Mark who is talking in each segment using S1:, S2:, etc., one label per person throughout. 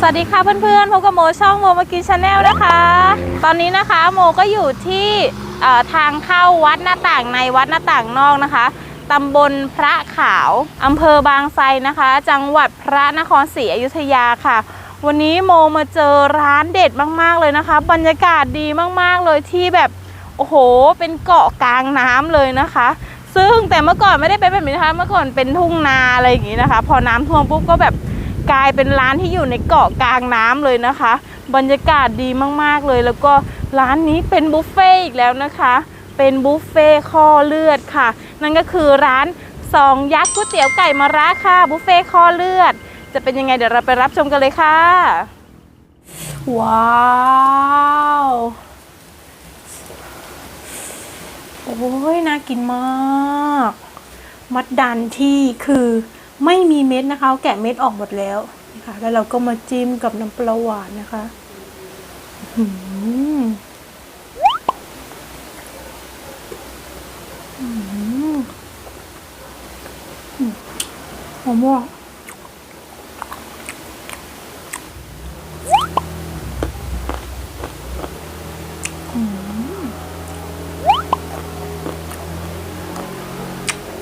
S1: สวัสดีค่ะเพื่อนๆพบกับโมช่องโมมากินชาแนลนะคะ ตอนนี้นะคะโมก็อยู่ที่ทางเข้าวัดหน้าต่างในวัดหน้าต่างนอกนะคะตำบลพระขาวอำเภอบางไทรนะคะ จังหวัดพระนครศรีอยุธยาค่ะ วันนี้โมมาเจอร้านเด็ดมากๆเลยนะคะ บรรยากาศดีมากๆเลยที่แบบโอ้โห เป็นเกาะกลางน้ำเลยนะคะ ซึ่งแต่เมื่อก่อนไม่ได้เป็นแบบนี้นะคะเมื่อก่อนเป็นทุ่งนาอะไรอย่างนี้นะคะ พอน้ำท่วมปุ๊บก็แบบ กลายเป็นร้านที่อยู่ในเกาะกลางน้ำเลยนะคะ บรรยากาศดีมากๆเลย แล้วก็ร้านนี้เป็นบุฟเฟ่ต์อีกแล้วนะคะ เป็นบุฟเฟ่ต์ข้อเลือดค่ะ นั่นก็คือร้านสองยักษ์ก๋วยเตี๋ยวไก่มะระค่ะบุฟเฟ่ต์ข้อเลือด จะเป็นยังไงเดี๋ยวเราไปรับชมกันเลยค่ะ ว้าวโอ้ยน่ากินมาก มัดดันที่คือ ไม่มีเม็ดนะคะแกะเม็ดออกหมดแล้วนะคะแล้วเราก็มาจิ้มกับน้ำปลาหวานนะคะหืมหอมมาก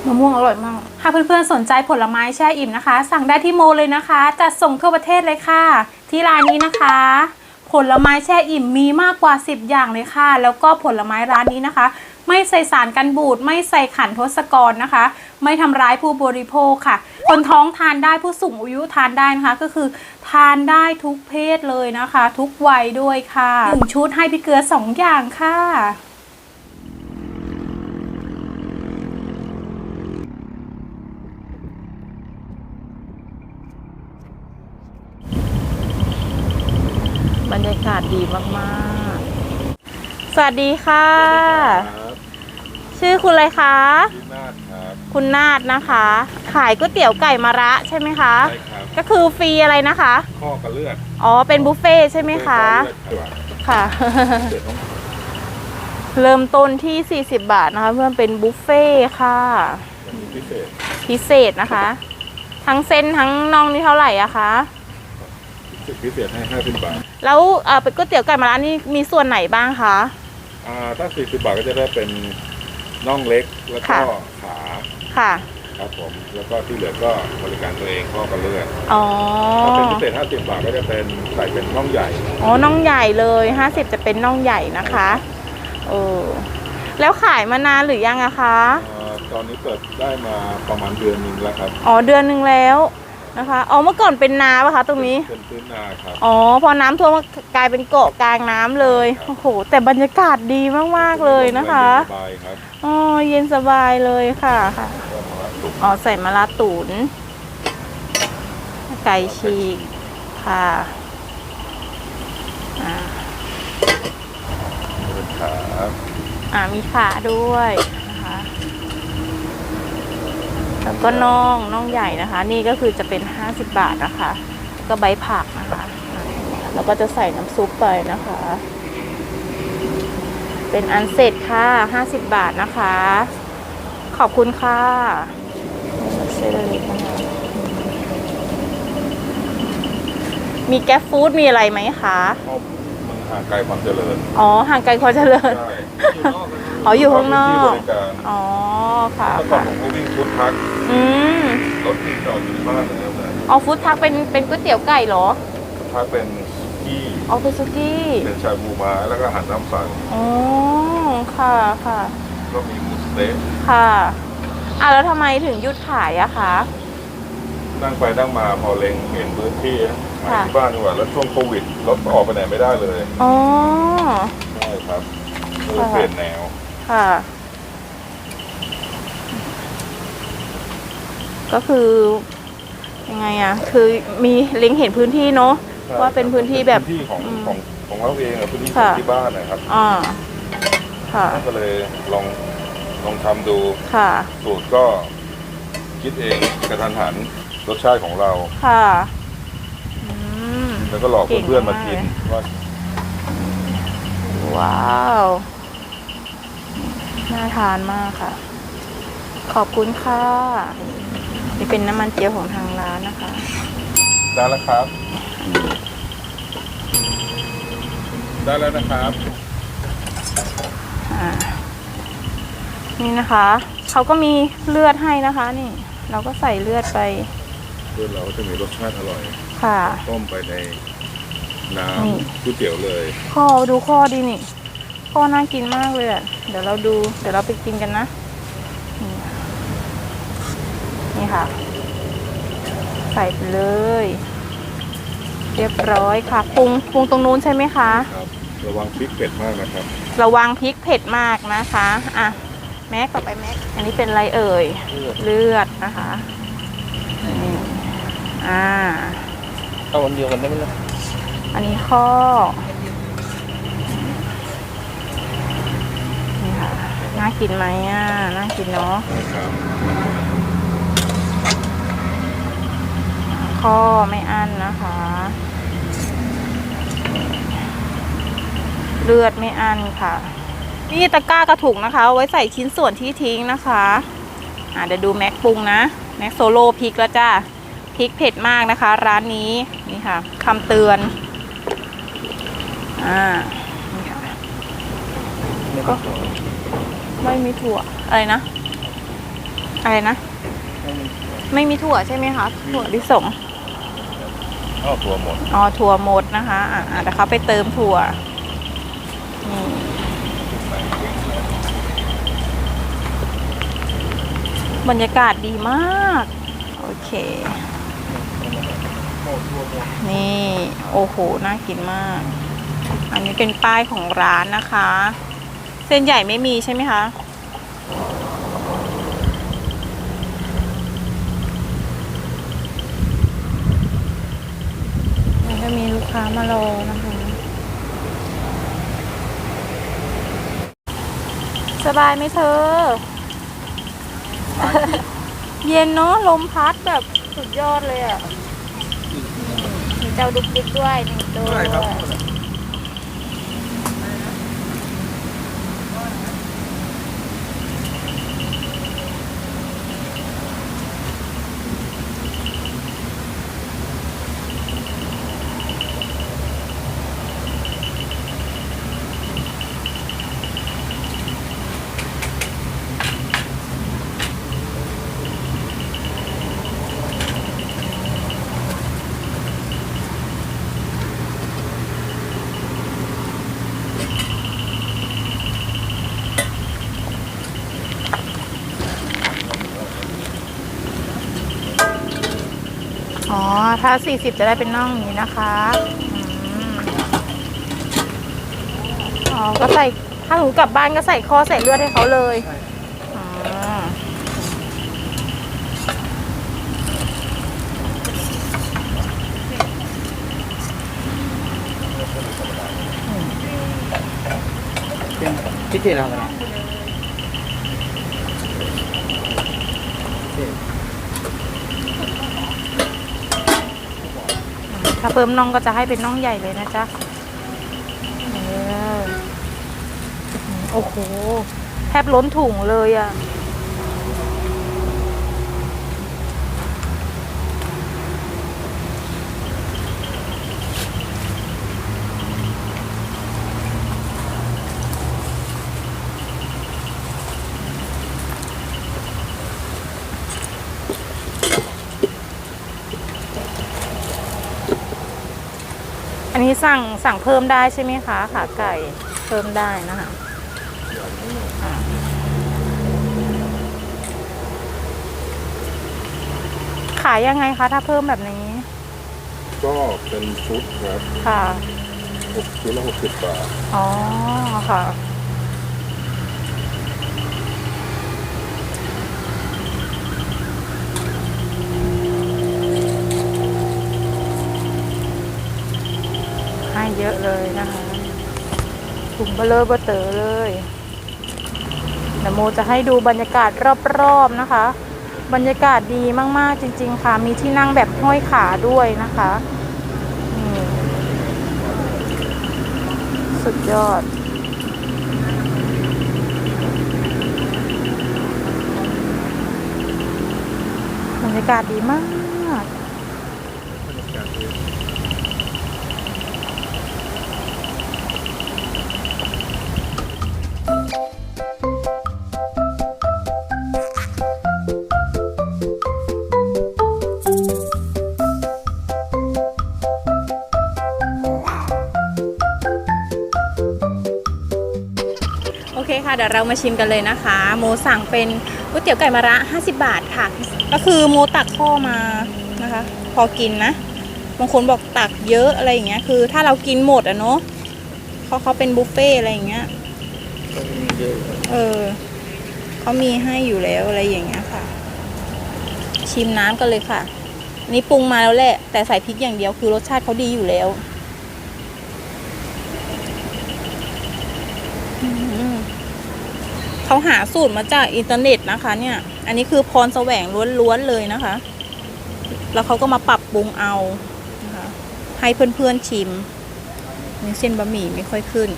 S1: มะม่วงอร่อยมากหากเพื่อนๆสนใจผลไม้แช่อิ่มนะคะ สั่งได้ที่โมเลยนะคะจัดส่งทั่วประเทศเลยค่ะ ที่ร้านนี้นะคะ ผลไม้แช่อิ่มมีมากกว่า 10 อย่างเลยค่ะ แล้วก็ผลไม้ร้านนี้นะคะ ไม่ใส่สารกันบูด ไม่ใส่ขันทศกรนะคะ ไม่ทำร้ายผู้บริโภคค่ะ คนท้องทานได้ผู้สูงอายุทานได้นะคะ ก็คือทานได้ทุกเพศเลยนะคะ ทุกวัยด้วยค่ะหนึ่งชุดให้พี่เกลือสองอย่างค่ะ บรรยากาศ ดีมากๆ สวัสดีค่ะ
S2: ครับ
S1: ชื่อคุณอะไรคะ
S2: พี่นาฏครับ
S1: คุณนาดนะคะ ขายก๋วยเตี๋ยวไก่มะระใช่ไหมคะ
S2: ใช่ครับ
S1: ก็คือฟรีอะไรนะคะ
S2: ข้อกับเลือด
S1: อ๋อ เป็นบุฟเฟ่ต์ใช่ไหมคะ
S2: เลือด
S1: ค่ะ
S2: เลือดต้อง
S1: เริ่มต้นที่ 40 บาทนะคะ เพื่อนเป็นบุฟเฟ่ต์ค่ะ
S2: เป็นพิเศษ
S1: พิเศษนะคะ ทั้งเส้นทั้งน่องนี่เท่าไหร่อะคะ
S2: พิเศษให้50บาท
S1: แล้วเอ่อเป็นก๋วยเตี๋ยวไก่มะระนี่มีส่วนไหนบ้างคะ
S2: อ่าถ้า 40 บาทก็จะได้เป็นน่องเล็กแล้วก็
S1: ค่ะ
S2: ขา
S1: ค่ะ
S2: ครับผม แล้วก็ที่เหลือก็บริการตัวเองข้อกับเลือด
S1: อ๋อ
S2: ถ้าเป็นพิเศษ 50 บาทก็จะเป็นใส่เป็นน่องใหญ่
S1: อ๋อ น่องใหญ่เลย 50 จะเป็นน่องใหญ่นะคะเออแล้วขายมานานหรือยังอะคะ
S2: อ่าตอนนี้เปิดได้มาประมาณเดือนหนึงแล้วครับ
S1: อ๋อ เดือนหนึ่งแล้ว นะคะอ๋อเมื่อก่อนเป็นนาปะคะตรงนี้
S2: เป็นพื้นนาครับ
S1: อ๋อ พอน้ำท่วมก็กลายเป็นเกาะกลางน้ำเลยโอ้โห แต่บรรยากาศดีมากๆเลยนะคะ
S2: สบายครับ
S1: อ๋อ เย็นสบายเลยค่ะค่ะ
S2: ก็มาตุก
S1: อ๋อ ใส่มะระตุนไก่ฉีกค่ะอ่า
S2: เป็นขา
S1: อ่ามีขาด้วยนะคะ แล้วก็น่องน่องใหญ่นะคะ นี่ก็คือจะเป็น 50 บาทนะคะ ก็ใบผักนะคะ แล้วก็จะใส่น้ำซุปไปนะคะ เป็นอันเสร็จค่ะ 50 บาทนะคะ ขอบคุณค่ะเส้นเล็กนะคะมีแก๊ปฟู้ดมีอะไรไหมคะ
S2: เพราะมัน ห่างไกลความเจริญ
S1: อ๋อ ห่างไกลความเจริญ
S2: ใช่
S1: อ๋อ อยู่ข้างนอก
S2: ที่บริการ
S1: อ๋อ ค่ะ
S2: เมื่อก่อน
S1: ค่ะ
S2: ผมก็วิ่งฟุตพัก
S1: อืม
S2: รถที่จอดอยู่ในบ้านเลยนะ
S1: เอาฟู้ดทักเป็น เป็นก๋วยเตี๋ยวไก่เหรอ
S2: พักเป็นที่
S1: เอาเป็นซุกี้
S2: เป็นชาบูมาแล้วก็อาหันน้ำใส
S1: อ๋อ ค่ะ ค่ะ
S2: ก็มีหมูสเต๊ะ
S1: ค่ะ อะ แล้วทำไมถึงหยุดขายอะคะ
S2: นั่งไปนั่งมาพอเล็งเห็นพื้นที่ขาย
S1: ค่ะ
S2: ที่บ้านดีกว่าแล้วช่วงโควิดรถออกไปไหนไม่ได้เลย
S1: อ๋อ
S2: ใช่ครับเลยเปลี่ยนแนว
S1: ค่ะ ก็คือยังไงอะคือมีเล็งเห็นพื้นที่เนาะว่าเป็นพื้นที่แบบ
S2: พื้นที่ของ
S1: อืม
S2: ของของเราเองอะพื้นที่
S1: ค่ะ
S2: ที่บ้านนะครับ
S1: อ่าค่ะ
S2: ก็เลยลองลองทำดู
S1: ค่ะ
S2: สูตรก็คิดเองกระทันหัน รสชาติของเรา
S1: ค่ะอืม
S2: แล้วก็หลอก
S1: เก่ง
S2: เพื่อนๆ
S1: มาก
S2: มากินว่า
S1: ว้าว น่าทานมากค่ะ ขอบคุณค่ะ นี่เป็นน้ำมันเจียวของทางร้านนะคะ
S2: ได้แล้วครับ ได้แล้วนะครับ
S1: อ่านี่นะคะ เขาก็มีเลือดให้นะคะ นี่ เราก็ใส่เลือดไป
S2: เพื่อเราจะมีรสชาติอร่อย
S1: ค่ะ
S2: ต้มไปในน้
S1: นี่ำ
S2: ก๋วยเตี๋ยวเลย
S1: ข้อดูข้อดีนี่ ข้อน่ากินมากเลยอะเดี๋ยวเราดู เดี๋ยวเราไปกินกันนะ นี่นี่ค่ะ ใส่ไปเลย เรียบร้อยค่ะ ปรุงปรุงตรงนู้นใช่ไหมคะ
S2: ครับ ระวังพริกเผ็ดมากนะครับ
S1: ระวังพริกเผ็ดมากนะคะ อะ แม็กต่อไปแม็ก อันนี้เป็นอะไรเอ่ย เลือดนะคะนี่ อ่า
S3: เอาวันเดียวกันได้ไหมล่ะ
S1: อันนี้ข้อ นี่ค่ะ น่ากินไหมอะ น่ากินเนาะ
S2: นะครับ
S1: ข้อไม่อั้นนะคะ เลือดไม่อั้นค่ะ นี่ตะกร้ากระถุงนะคะเอาไว้ใส่ชิ้นส่วนที่ทิ้งนะคะ อ่าเดี๋ยวดูแม็กปรุงนะ แม็กโซโล่พริกแล้วจ้า พริกเผ็ดมากนะคะ ร้านนี้นี่ค่ะคำเตือนอ่านี่ค่ะ
S3: ไม่ต้องขอ
S1: ไม่มีถั่วอะไรนะ อะไรนะ
S3: ไม่มี
S1: ไม่มีถั่วใช่ไหมคะถั่วลิสง
S2: อ้าวตัวหมด
S1: อ๋อถั่วหมดนะคะอ่าเดี๋ยวเขาไปเติมถั่วนี่บรรยากาศดีมาก โอเค นี่โอ้โหน่ากินมาก อันนี้เป็นป้ายของร้านนะคะ เส้นใหญ่ไม่มีใช่ไหมคะมันก็มีลูกค้ามารอนะคะ สบายไหมเธอ เย็นเนาะลมพัดแบบสุดยอดเลยอะ เจ้าดุกดิกด้วยหนึ่งตัว
S3: ได้ครับ
S1: ถ้า 40 จะได้เป็นน่องอย่างนี้นะคะอ๋อก็ใส่ถ้าหนูกลับบ้านก็ใส่คอใส่เลือดให้เขาเลยอ๋ออืม
S3: เป็นพิเศษอะไรนะ
S1: ถ้าเพิ่มน่องก็จะให้เป็นน่องใหญ่เลยนะจ๊ะโอ้โห แทบล้นถุงเลยอะ สั่งสั่งเพิ่มได้ใช่ไหมคะขาไก่เพิ่มได้นะคะอ่าขายยังไงคะถ้าเพิ่มแบบนี้
S2: ก็เป็นชุดครับ
S1: ค่ะ
S2: หกชุดละหกสิบบาท
S1: อ๋อค่ะ ให้เยอะเลยนะคะถุงเบลเลอเบเตอเลยเดี๋ยวโมจะให้ดูบรรยากาศรอบๆนะคะ บรรยากาศดีมากๆจริง ๆ ค่ะ มีที่นั่งแบบห้อยขาด้วยนะคะสุดยอด บรรยากาศดีมาก เดี๋ยวเรามาชิมกันเลยนะคะโมสั่งเป็นก๋วยเตี๋ยวไก่มะระ 50 บาทค่ะ ก็คือโมตักข้อมานะคะ พอกินนะบางคนบอกตักเยอะอะไรอย่างเงี้ยคือ ถ้าเรากินหมดอะเนาะเขาเขาเป็นบุฟเฟ่อะไรอย่างเงี้ย
S3: เยอะ
S1: เออเขามีให้อยู่แล้วอะไรอย่างเงี้ยค่ะ ชิมน้ำกันเลยค่ะ นี่ปรุงมาแล้วแหละ แต่ใส่พริกอย่างเดียวคือรสชาติเขาดีอยู่แล้วอืม เขาหาสูตรมาจากอินเทอร์เน็ตนะคะ เนี่ย อันนี้คือพรแสวงล้วนๆเลยนะคะ แล้วเขาก็มาปรับปรุงเอานะคะให้เพื่อนๆชิมนี่เส้นบะหมี่ไม่ค่อยขึ้น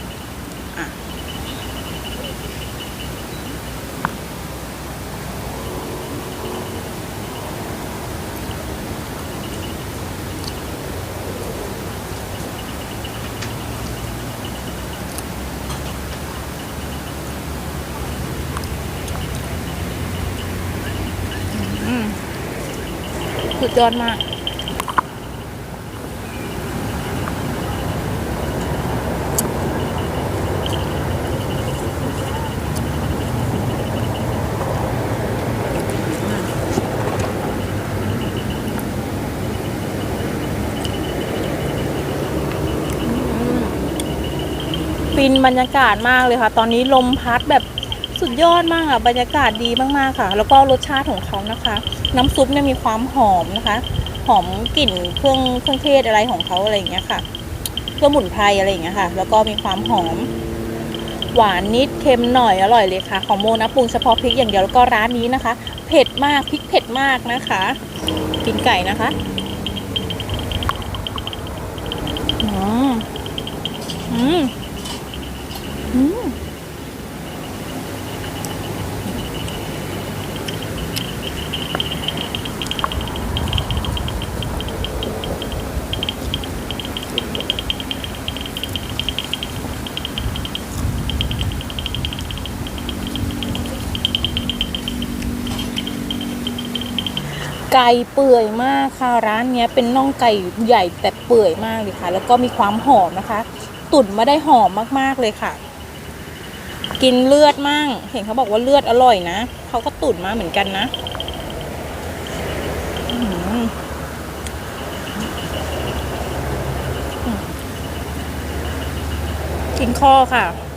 S1: สุดยอดมากฟินบรรยากาศมากเลยค่ะ ตอนนี้ลมพัดแบบสุดยอดมากอะ บรรยากาศดีมากๆค่ะ แล้วก็รสชาติของเขานะคะ น้ำซุปเนี่ยมีความหอมนะคะ หอมกลิ่นเครื่องเครื่องเทศอะไรของเขาอะไรอย่างเงี้ยค่ะเครื่องหมุนไพรอะไรอย่างเงี้ยค่ะ แล้วก็มีความหอม หวานนิดเค็มหน่อยอร่อยเลยค่ะ ของโมนะปรุงเฉพาะพริกอย่างเดียวแล้วก็ร้านนี้นะคะ เผ็ดมากพริกเผ็ดมากนะคะกินไก่นะคะอืมอืม ไก่เปื่อยมากค่ะร้านเนี้ยเป็นน่องไก่ใหญ่แต่เปื่อยมากเลยค่ะ แล้วก็มีความหอมนะคะ ตุ๋นมาได้หอมมากๆเลยค่ะ กินเลือดมั่ง เห็นเขาบอกว่าเลือดอร่อยนะเขาก็ตุ๋นมาเหมือนกันนะกินข้อค่ะ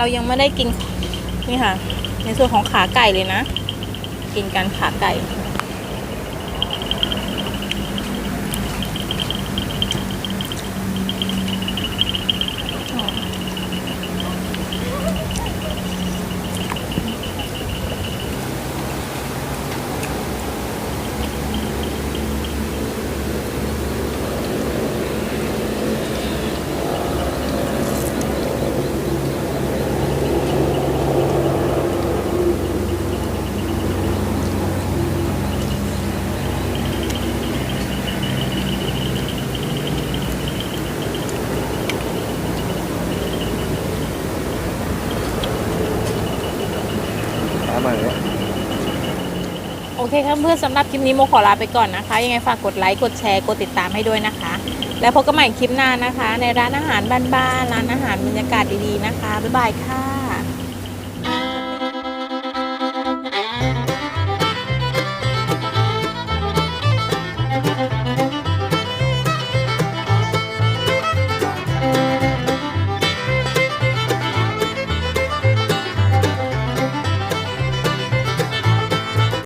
S1: เรายังไม่ได้กิน นี่ค่ะ ในส่วนของขาไก่เลยนะ กินกันขาไก่ เคครับเพื่อนสำหรับคลิปนี้โมขอลาไปก่อนนะคะ ยังไงฝากกดไลค์กดแชร์กดติดตามให้ด้วยนะคะ แล้วพบกันใหม่คลิปหน้านะคะ ในร้านอาหารบ้านๆร้านอาหารบรรยากาศดีๆนะคะบ๊ายบายค่ะ